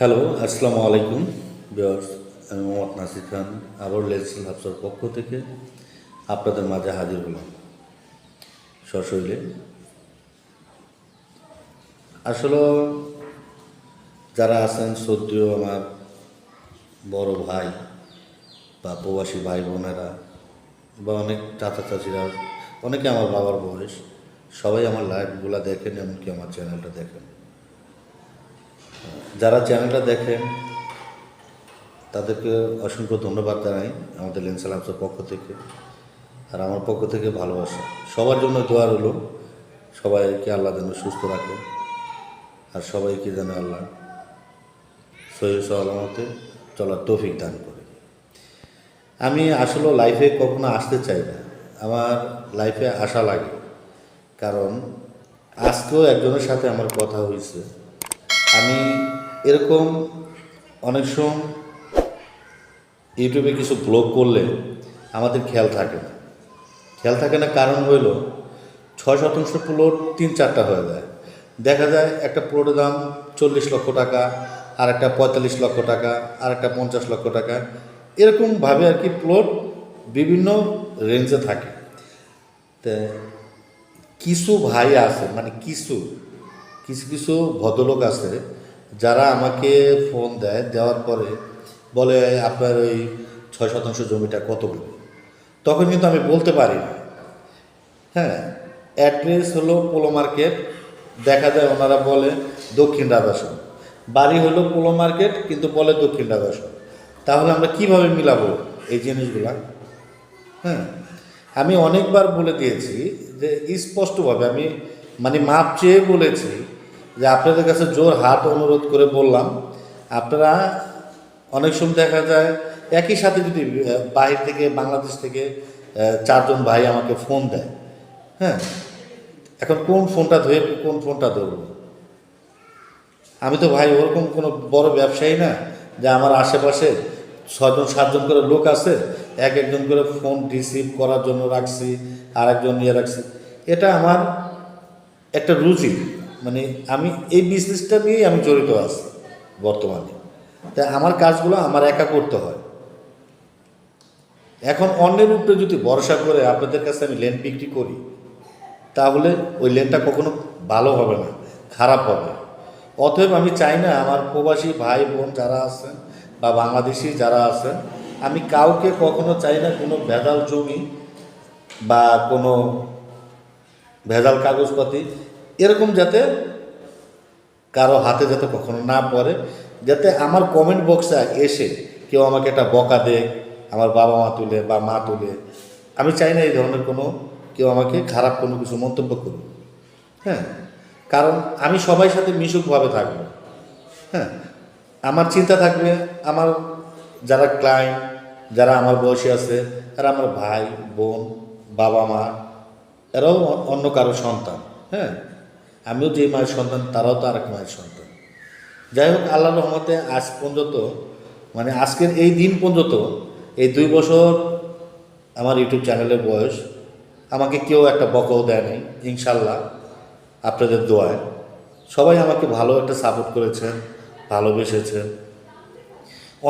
Hello আসসালামু আলাইকুম বিয়ার্স আমি মোহাম্মদ নাসির খান, আবার লেসেল হাফসার পক্ষ থেকে। আপনাদের মাঝে হাজির হলাম সশৈলে আসলে যারা আছেন, শ্রদ্ধেয় আমার বড় ভাই বা প্রবাসী ভাই বোনেরা বা অনেক চাচা চাচিরা, অনেকে আমার বাবার বয়স, সবাই আমার লাইভগুলো দেখেন, এমনকি আমার চ্যানেলটা দেখেন। যারা চ্যানেলটা দেখেন, তাদেরকে অসংখ্য ধন্যবাদ জানাই আমাদের লেন্সাল হাউসের পক্ষ থেকে আর আমার পক্ষ থেকে ভালোবাসা। সবার জন্য দোয়া রইল, সবাইকে আল্লাহ যেন সুস্থ রাখে আর সবাইকে যেন আল্লাহ সহি সালামতে চলার তৌফিক দান করে। আমি আসলে লাইফে কখনো আসতে চাই না। আমার লাইফে আশা লাগে। কারণ আজকেও একজনের সাথে আমার কথা হয়েছে। আমি এরকম অনেক সময় ইউটিউবে কিছু ব্লগ করলে আমাদের খেয়াল থাকে না। খেয়াল থাকে না কারণ হইল ছয় শতাংশ প্লট তিন চারটা হয়ে যায়। দেখা যায় একটা প্লটের দাম চল্লিশ লক্ষ টাকা আর একটা পঁয়তাল্লিশ লক্ষ টাকা আর একটা পঞ্চাশ লক্ষ টাকা। এরকমভাবে আর কি প্লট বিভিন্ন রেঞ্জে থাকে। তা কিছু ভাই আছে মানে কিছু কিছু কিছু ভদ্রলোক আছে, যারা আমাকে ফোন দেয়, দেওয়ার পরে বলে, আপনার ওই ছয় শতাংশ জমিটা কত বলে তখন কিন্তু আমি বলতে পারি না। হ্যাঁ অ্যাড্রেস হলো পোলো মার্কেট, দেখা যায় ওনারা বলে দক্ষিণ রাধাসন বাড়ি হলো পোলো মার্কেট, কিন্তু বলে দক্ষিণ রাধাসন তাহলে আমরা কীভাবে মিলাবো এই জিনিসগুলা? হ্যাঁ আমি অনেকবার বলে দিয়েছি যে স্পষ্টভাবে, আমি মানে মাপ চেয়ে বলেছি যে আপনাদের কাছে জোর হাত অনুরোধ করে বললাম, আপনারা অনেক সময় দেখা যায় একই সাথে যদি বাহির থেকে, বাংলাদেশ থেকে চারজন ভাই আমাকে ফোন দেয় হ্যাঁ? এখন কোন ফোনটা ধরে, কোন ফোনটা ধরবো? আমি তো ভাই ওরকম কোনো বড় ব্যবসায়ী না, যে আমার আশেপাশে ছজন সাতজন করে লোক আছে, এক একজন করে ফোন রিসিভ করার জন্য রাখছি আর একজন ইয়ে রাখছি। এটা আমার একটা রুচি মানে আমি এই বিজনেসটা নিয়েই আমি জড়িত আছি বর্তমানে। তাই আমার কাজগুলো আমার একা করতে হয়। এখন অন্যের উপরে যদি ভরসা করে আপনাদের কাছে আমি লেন বিক্রি করি, তাহলে ওই লেনটা কখনো ভালো হবে না, খারাপ হবে। অতএব আমি চাই না আমার প্রবাসী ভাই বোন যারা আছেন বা বাংলাদেশি যারা আছেন, আমি কাউকে কখনো চাই না কোনো ভেজাল জমি বা কোনো ভেজাল কাগজপাতি এরকম যাতে কারও হাতে যাতে কখনো না পড়ে, যাতে আমার কমেন্ট বক্সে এসে কেউ আমাকে একটা বকা দেয়, আমার বাবা মা তুলে বা মা তুলে। আমি চাই না এই ধরনের কোনো কেউ আমাকে খারাপ কোনো কিছু মন্তব্য করুক। হ্যাঁ? কারণ আমি সবাই সাথে মিশুকভাবে থাকব। হ্যাঁ? আমার চিন্তা থাকবে আমার যারা ক্লায়েন্ট যারা আমার বয়সী আছে তারা আমার ভাই, বোন, বাবা মা, এরাও অন্য কারও সন্তান। হ্যাঁ? আমিও যে মায়ের সন্তান, তারাও তো আরেক মায়ের সন্তান। যাই হোক আল্লাহ রহমতে আজ পর্যন্ত মানে আজকের এই দিন পর্যন্ত, এই দুই বছর আমার ইউটিউব চ্যানেলের বয়স, আমাকে কেউ একটা বকাও দেয়নি, ইনশাল্লাহ, আপনাদের দোয়ায়। সবাই আমাকে ভালো একটা সাপোর্ট করেছেন, ভালোবেসেছেন।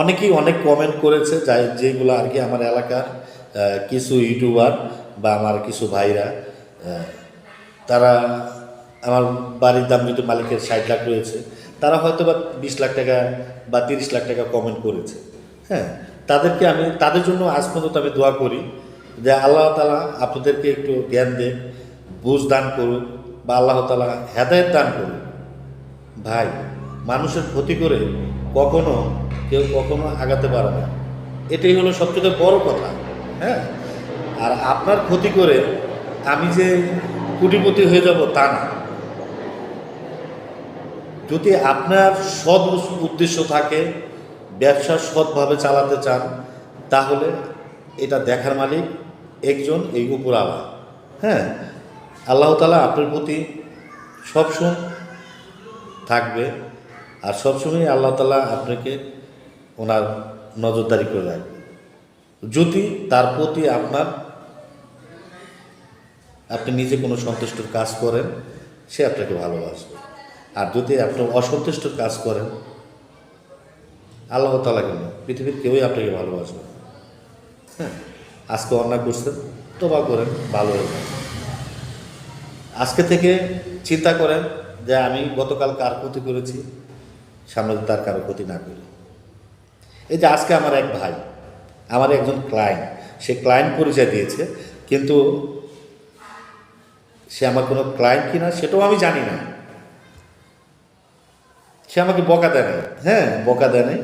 অনেকেই অনেক কমেন্ট করেছে, যাই যেগুলো আর কি আমার এলাকার কিছু ইউটিউবার বা আমার কিছু ভাইরা তারা আমার বাড়ির দাম যদি মালিকের ষাট লাখ রয়েছে। তারা হয়তো বা বিশ লাখ টাকা বা তিরিশ লাখ টাকা কমেন্ট করেছে। হ্যাঁ তাদেরকে আমি, তাদের জন্য আজ পর্যন্ত আমি দোয়া করি যে আল্লাহ তালা আপনাদেরকে একটু জ্ঞান দেন, বুঝ দান করুক বা আল্লাহ তালা হেদায়ত দান করুক। ভাই, মানুষের ক্ষতি করে কখনো কেউ কখনো আগাতে পারে না। এটাই হলো সবচেয়ে বড় কথা। হ্যাঁ আর আপনার ক্ষতি করে আমি যে কোটিপতি হয়ে যাব তা না। যদি আপনার সৎ উদ্দেশ্য থাকে, ব্যবসা সৎভাবে চালাতে চান, তাহলে এটা দেখার মালিক একজন এই উপরালা হ্যাঁ আল্লাহ তালা আপনার প্রতি সবসময় থাকবে আর সবসময় আল্লাহ তালা আপনাকে ওনার নজরদারি করে রাখবে। যদি তার প্রতি আপনার, আপনি নিজে কোনো সন্তুষ্টর কাজ করেন, সে আপনাকে ভালোবাসবে। আর যদি আপনি অসন্তুষ্ট কাজ করেন, আল্লাহ তালা কেন পৃথিবীর কেউই আপনাকে ভালোবাসবে হ্যাঁ আজকে অন্যায় করছেন তোবা করেন, ভালো হয়ে যাবে আজকে থেকে চিন্তা করেন যে আমি গতকাল কার ক্ষতি করেছি, সামনে তার কারও ক্ষতি না করি। এই যে আজকে আমার এক ভাই, আমার একজন ক্লায়েন্ট সে ক্লায়েন্ট পরিচয় দিয়েছে, কিন্তু সে আমার কোনো ক্লায়েন্ট কিনা সেটাও আমি জানি না। সে আমাকে বকা দেয় নাই। হ্যাঁ বকা দেয় নাই।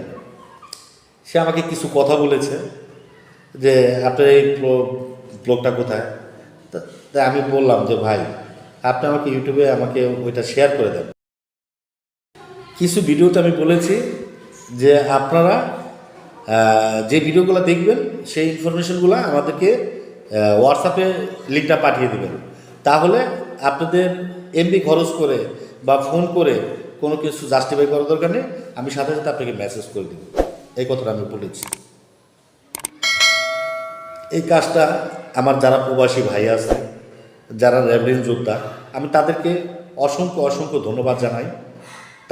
সে আমাকে কিছু কথা বলেছে যে, আপনার এই ব্লগটা কোথায়? তা- আমি বললাম যে, ভাই, আপনি আমাকে ইউটিউবে আমাকে ওইটা শেয়ার করে দেন। কিছু ভিডিওতে আমি বলেছি যে, আপনারা যে ভিডিওগুলো দেখবেন, সেই ইনফরমেশনগুলো আমাদেরকে হোয়াটসঅ্যাপে লিঙ্কটা পাঠিয়ে দেবেন। তাহলে আপনাদের এমবি খরচ করে বা ফোন করে কোনো কিছু জাস্টিফাই করার দরকার নেই, আমি সাথে সাথে আপনাকে মেসেজ করে দেব। এই কথাটা আমি বলেছি এই কাজটা আমার যারা প্রবাসী ভাই আছে, যারা রেভেন যোদ্ধা, আমি তাদেরকে অসংখ্য অসংখ্য ধন্যবাদ জানাই।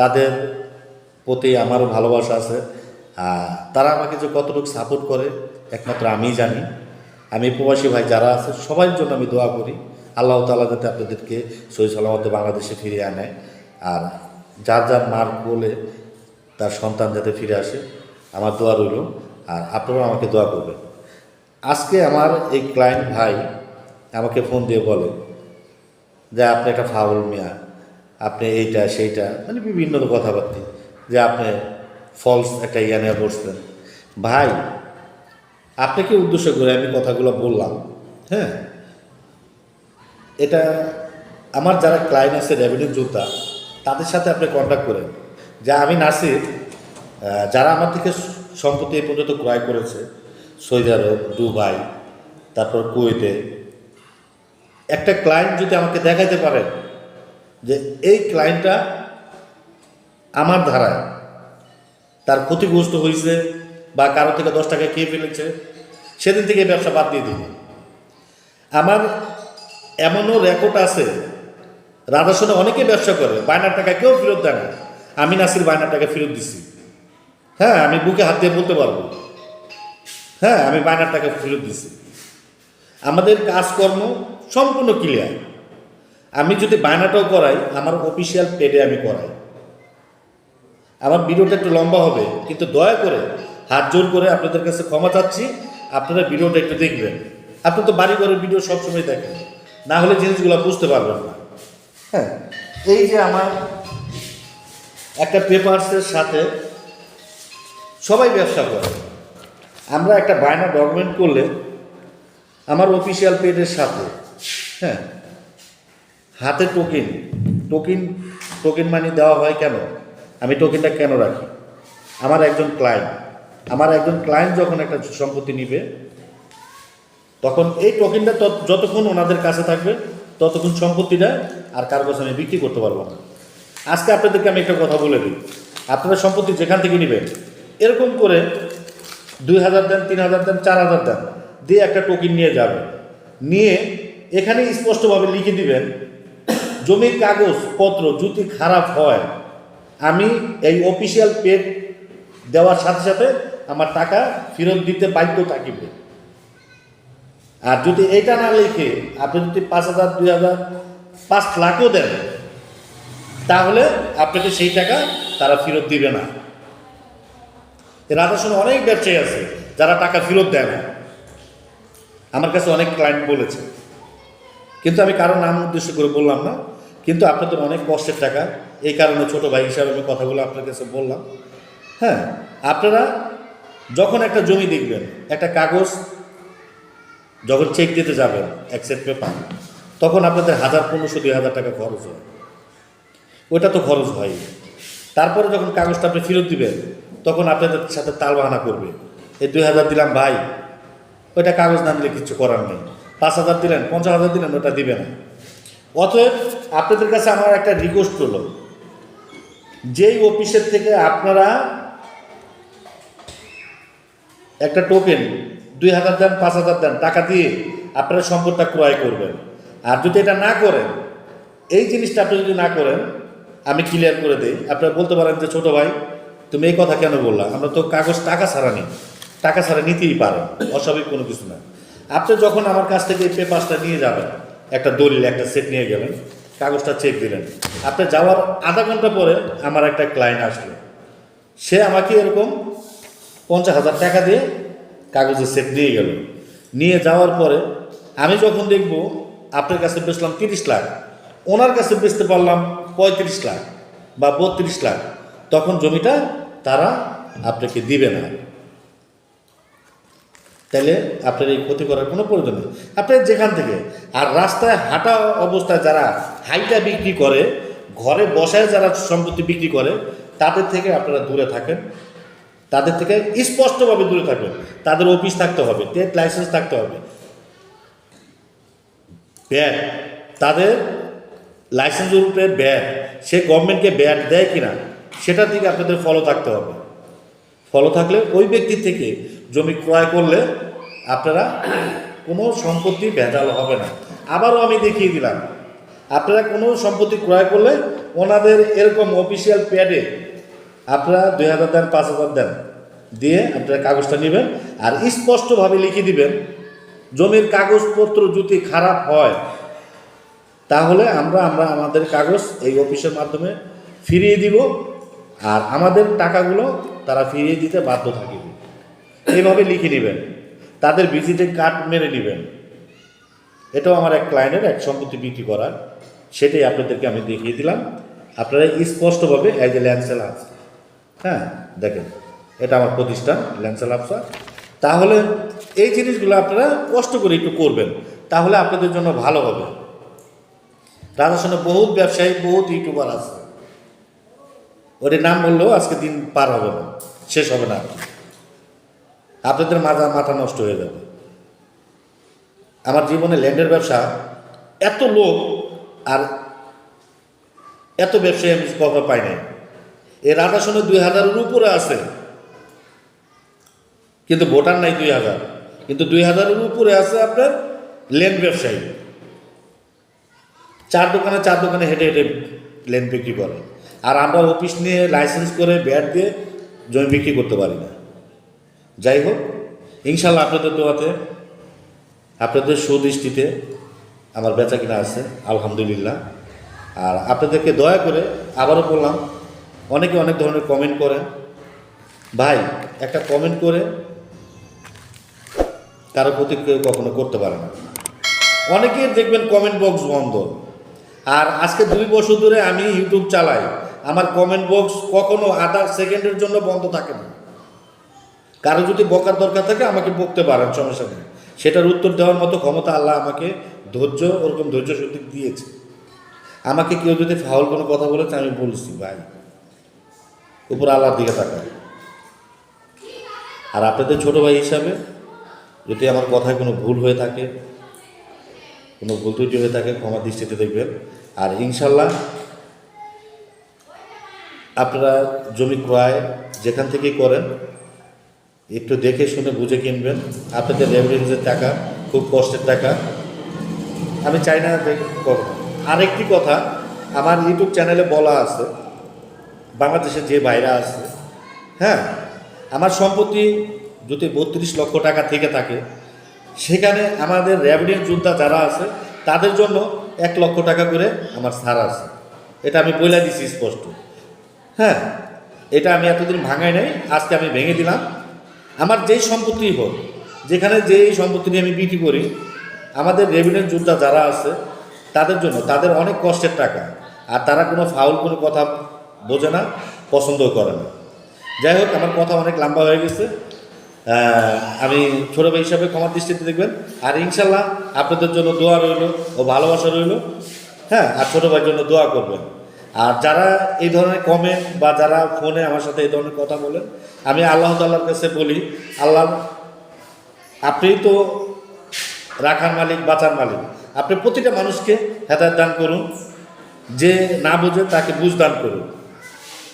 তাদের প্রতি আমারও ভালোবাসা আছে। তারা আমাকে যে কতটুকু সাপোর্ট করে, একমাত্র আমিই জানি। আমি প্রবাসী ভাই যারা আছে সবার জন্য আমি দোয়া করি। আল্লাহ তালা যাতে আপনাদেরকে সহি সালামতে বাংলাদেশে ফিরিয়ে আনে। আর যার যার মার বলে তার সন্তান যাতে ফিরে আসে, আমার দোয়া রইল। আর আপনারাও আমাকে দোয়া করবেন। আজকে আমার এই ক্লায়েন্ট ভাই আমাকে ফোন দিয়ে বলে যে, আপনি একটা ফাউল মিয়া, আপনি এইটা, সেইটা মানে বিভিন্ন কথাবার্তি, যে আপনি ফলস একটা ইয়া নিয়ে বসতেন ভাই আপনাকে উদ্দেশ্য করে আমি কথাগুলো বললাম? হ্যাঁ। এটা আমার যারা ক্লায়েন্ট আছে রেভিনিউ যোদ্ধা তাদের সাথে আপনি কন্ট্যাক্ট করেন। যা আমি নাসির যারা আমার থেকে সম্পত্তি এই পর্যন্ত ক্রয় করেছে সৌদি আরব দুবাই, তারপর কুয়েতে। একটা ক্লায়েন্ট যদি আমাকে দেখাতে পারেন যে এই ক্লায়েন্টটা আমার ধারায়, তার ক্ষতিগ্রস্ত হয়েছে বা কারও থেকে দশ টাকা খেয়ে ফেলেছে, সেদিন থেকে ব্যবসা বাদ দিয়ে দিবে। আমার এমনও রেকর্ড আছে রাধাসনে অনেকে ব্যবসা করে, বায়নার টাকা কেউ ফেরত দেয় না। আমি নাসির বায়নার টাকা ফেরত দিছি। হ্যাঁ আমি বুকে হাত দিয়ে বলতে পারব। হ্যাঁ আমি বায়নার টাকা ফেরত দিছি। আমাদের কাজকর্ম সম্পূর্ণ ক্লিয়ার আমি যদি বায়নাটাও করাই, আমার অফিসিয়াল পেডে আমি করাই। আমার ভিডিওটা একটু লম্বা হবে, কিন্তু দয়া করে হাত জোর করে আপনাদের কাছে ক্ষমা চাচ্ছি। আপনারা ভিডিওটা একটু দেখবেন। আপনি তো বাড়ি ঘরের ভিডিও সবসময় দেখেন। না হলে জিনিসগুলো বুঝতে পারবেন না। হ্যাঁ এই যে আমার একটা পেপারসের সাথে সবাই ব্যবসা করে। আমরা একটা বায়না ডকুমেন্ট করলে আমার অফিসিয়াল পেজের সাথে হ্যাঁ হাতে টোকেন টোকেন টোকেন মানি দেওয়া হয় কেন? আমি টোকেনটা কেন রাখি? আমার একজন ক্লায়েন্ট আমার একজন ক্লায়েন্ট যখন একটা সম্পত্তি নিবে, তখন এই টোকেনটা যতক্ষণ ওনাদের কাছে থাকবে ততক্ষণ সম্পত্তিটা আর কারও কাছে আমি বিক্রি করতে পারব না। আজকে আপনাদেরকে আমি একটা কথা বলে দিই। আপনারা সম্পত্তি যেখান থেকে নেবেন, এরকম করে দুই হাজার দেন, তিন হাজার দেন, চার হাজার দেন, দিয়ে একটা টোকিন নিয়ে যাবে। নিয়ে এখানে স্পষ্টভাবে লিখে দিবেন জমির কাগজ, পত্র যদি খারাপ হয়, আমি এই অফিসিয়াল পেড দেওয়ার সাথে সাথে আমার টাকা ফেরত দিতে বাধ্য থাকিবে। আর যদি এটা না লিখে আপনি যদি পাঁচ হাজার, দুই হাজার, পাঁচ লাখও দেন, তাহলে আপনাকে সেই টাকা তারা ফেরত দিবে না। রাধাসনে অনেক ব্যবসায়ী আছে যারা টাকা ফেরত দেয় না। আমার কাছে অনেক ক্লায়েন্ট বলেছে। কিন্তু আমি কারও নাম উদ্দেশ্য করে বললাম না, কিন্তু আপনাদের অনেক কষ্টের টাকা, এই কারণে ছোট ভাই হিসাবে আমি কথাগুলো আপনার কাছে বললাম। হ্যাঁ আপনারা যখন একটা জমি দেখবেন, একটা কাগজ যখন চেক দিতে যাবেন এক সেট পেপার তখন আপনাদের হাজার পনেরোশো, দুই হাজার টাকা খরচ হয়। ওইটা তো খরচ হয় তারপরে যখন কাগজটা আপনি ফেরত দিবেন, তখন আপনাদের সাথে তাল বাহানা করবে। এই দুই হাজার দিলাম ভাই, ওইটা কাগজ না দিলে কিছু করার নেই। পাঁচ হাজার দিলেন, পঞ্চাশ হাজার দিলেন, ওটা দিবে না। অতএব আপনাদের কাছে আমার একটা রিকোয়েস্ট হলো যেই অফিসের থেকে আপনারা একটা টোকেন দুই হাজার দেন, পাঁচ হাজার দেন, টাকা দিয়ে আপনারা সম্পদটা ক্রয় করবেন। আর যদি এটা না করেন, এই জিনিসটা আপনি যদি না করেন, আমি ক্লিয়ার করে দিই। আপনারা বলতে পারেন যে, ছোটো ভাই, তুমি এই কথা কেন বললা? আমরা তো কাগজ টাকা ছাড়া নিই। টাকা ছাড়া নিতেই পারেন, অস্বাভাবিক কোনো কিছু না। আপনি যখন আমার কাছ থেকে এই পেপারসটা নিয়ে যাবেন, একটা দলিল, একটা সেট নিয়ে গেলেন, কাগজটা চেক দিলেন, আপনি যাওয়ার আধা ঘণ্টা পরে আমার একটা ক্লায়েন্ট আসলো। সে আমাকে এরকম পঞ্চাশ হাজার টাকা দিয়ে কাগজের সেট দিয়ে গেল। নিয়ে যাওয়ার পরে আমি যখন দেখব, আপনার কাছে বেচলাম তিরিশ লাখ, ওনার কাছে বেচতে পারলাম পঁয়ত্রিশ লাখ বা বত্রিশ লাখ, তখন জমিটা তারা আপনাকে দিবে না। তাহলে আপনার এই ক্ষতি করার কোনো প্রয়োজন নেই। আপনি যেখান থেকে, আর রাস্তায় হাঁটা অবস্থায় যারা হাইটা বিক্রি করে, ঘরে বসায় যারা সম্পত্তি বিক্রি করে, তাদের থেকে আপনারা দূরে থাকেন। তাদের থেকে স্পষ্টভাবে দূরে থাকবেন তাদের অফিস থাকতে হবে ট্রেড লাইসেন্স থাকতে হবে। ব্যাট তাদের লাইসেন্স রুটের ব্যাট সে গভর্নমেন্টকে ব্যাট দেয় কিনা, সেটার দিকে আপনাদের ফলো থাকতে হবে। ফলো থাকলে ওই ব্যক্তির থেকে জমি ক্রয় করলে আপনারা কোনো সম্পত্তি ভেজাল হবে না। আবারও আমি দেখিয়ে দিলাম, আপনারা কোনো সম্পত্তি ক্রয় করলে ওনাদের এরকম অফিসিয়াল প্যাডে আপনারা দুই হাজার দেন, পাঁচ হাজার দেন। দিয়ে আপনারা কাগজটা নেবেন আর স্পষ্টভাবে লিখে দিবেন, জমির কাগজপত্র যদি খারাপ হয়, তাহলে আমরা আমরা আমাদের কাগজ এই অফিসের মাধ্যমে ফিরিয়ে দিব আর আমাদের টাকাগুলো তারা ফিরিয়ে দিতে বাধ্য থাকিবে এইভাবে লিখে নেবেন, তাদের ভিজিটিং কার্ড মেরে নেবেন। এটাও আমার এক ক্লায়েন্টের এক সম্পত্তি বিক্রি করার, সেটাই আপনাদেরকে আমি দেখিয়ে দিলাম। আপনারা স্পষ্টভাবে অ্যাজ এ ল্যান্সেল আছে হ্যাঁ দেখেন, এটা আমার প্রতিষ্ঠান ল্যান্সেল আফসা তাহলে এই জিনিসগুলো আপনারা কষ্ট করে একটু করবেন, তাহলে আপনাদের জন্য ভালো হবে। রাজস্থানে বহুত ব্যবসায়ী, বহুত ইউটিউবার আছে। ওদের নাম বললেও আজকে দিন পার হবে না, শেষ হবে না। আপনাদের মাথা মাথা নষ্ট হয়ে যাবে। আমার জীবনে ল্যান্ডের ব্যবসা, এত লোক আর এত ব্যবসায়ী আমি কখনো পাই নাই। এই রাজস্থানে দুই হাজারের উপরে আছে। কিন্তু ভোটার নাই দুই হাজার। কিন্তু দুই হাজারের উপরে আছে আপনার লেন ব্যবসায়ী। চার দোকানে চার দোকানে হেঁটে হেঁটে লেন বিক্রি করে। আর আমরা অফিস নিয়ে লাইসেন্স করে ব্যাট দিয়ে জমি বিক্রি করতে পারি না। যাই হোক ইনশাল্লাহ আপনাদের দোয়াতে, আপনাদের সুদৃষ্টিতে আমার বেচা কিনা আছে, আলহামদুলিল্লাহ। আর আপনাদেরকে দয়া করে আবারও বললাম অনেকে অনেক ধরনের কমেন্ট করেন। ভাই, একটা কমেন্ট করে কারও প্রতি কেউ কখনো করতে পারে না। অনেকের দেখবেন কমেন্ট বক্স বন্ধ। আর আজকে দুই বছর ধরে আমি ইউটিউব চালাই। আমার কমেন্ট বক্স কখনো আধা সেকেন্ডের জন্য বন্ধ থাকে না। কারও যদি বকার দরকার থাকে, আমাকে বকতে পারেন, সমস্যা নেই। সেটার উত্তর দেওয়ার মতো ক্ষমতা আল্লাহ আমাকে ধৈর্য, ওরকম ধৈর্য শক্তি দিয়েছে। আমাকে কেউ যদি ফাউল কোনো কথা বলেছে, আমি বলছি, ভাই। উপর আল্লাহর দিকে তাকায় আর আপনাদের ছোট ভাই হিসাবে, যদি আমার কথায় কোনো ভুল হয়ে থাকে, কোনো ভুল ত্রুটি হয়ে থাকে, ক্ষমা দৃষ্টিতে দেখবেন। আর ইনশাল্লাহ আপনারা জমি ক্রয় যেখান থেকেই করেন, একটু দেখে শুনে বুঝে কিনবেন। আপনাদের রেভিডেন্সের টাকা, খুব কষ্টের টাকা। আমি চাই না আরেকটি কথা, আমার ইউটিউব চ্যানেলে বলা আছে বাংলাদেশের যে বাইরা আছে হ্যাঁ আমার সম্পত্তি যদি বত্রিশ লক্ষ টাকা থেকে থাকে, সেখানে আমাদের র্যাভিডেন্ট যোদ্ধা যারা আছে, তাদের জন্য এক লক্ষ টাকা করে আমার ছাড় আছে। এটা আমি বলে দিছি স্পষ্ট। হ্যাঁ এটা আমি এতদিন ভাঙাই নাই, আজকে আমি ভেঙে দিলাম। আমার যেই সম্পত্তি হোক, যেখানে যেই সম্পত্তি নিয়ে আমি বিক্রি করি, আমাদের রেভিডেন্ট যোদ্ধা যারা আছে, তাদের জন্য, তাদের অনেক কষ্টের টাকা। আর তারা কোনো ফাউল কোনো কথা বোঝে না, পছন্দও করে না। যাই হোক, আমার কথা অনেক লম্বা হয়ে গেছে। আমি ছোটো ভাই হিসাবে ক্ষমার দৃষ্টিতে দেখবেন। আর ইনশাল্লাহ আপনাদের জন্য দোয়া রইল ও ভালোবাসা রইল। হ্যাঁ আর ছোটো ভাইয়ের জন্য দোয়া করবেন। আর যারা এই ধরনের কমেন্ট বা যারা ফোনে আমার সাথে এই ধরনের কথা বলেন আমি আল্লাহ তাল্লার কাছে বলি, আল্লাহ, আপনি তো রাখার মালিক, বাঁচার মালিক। আপনি প্রতিটা মানুষকে হেদায়ত দান করুন। যে না বুঝে তাকে বুঝ দান করুন।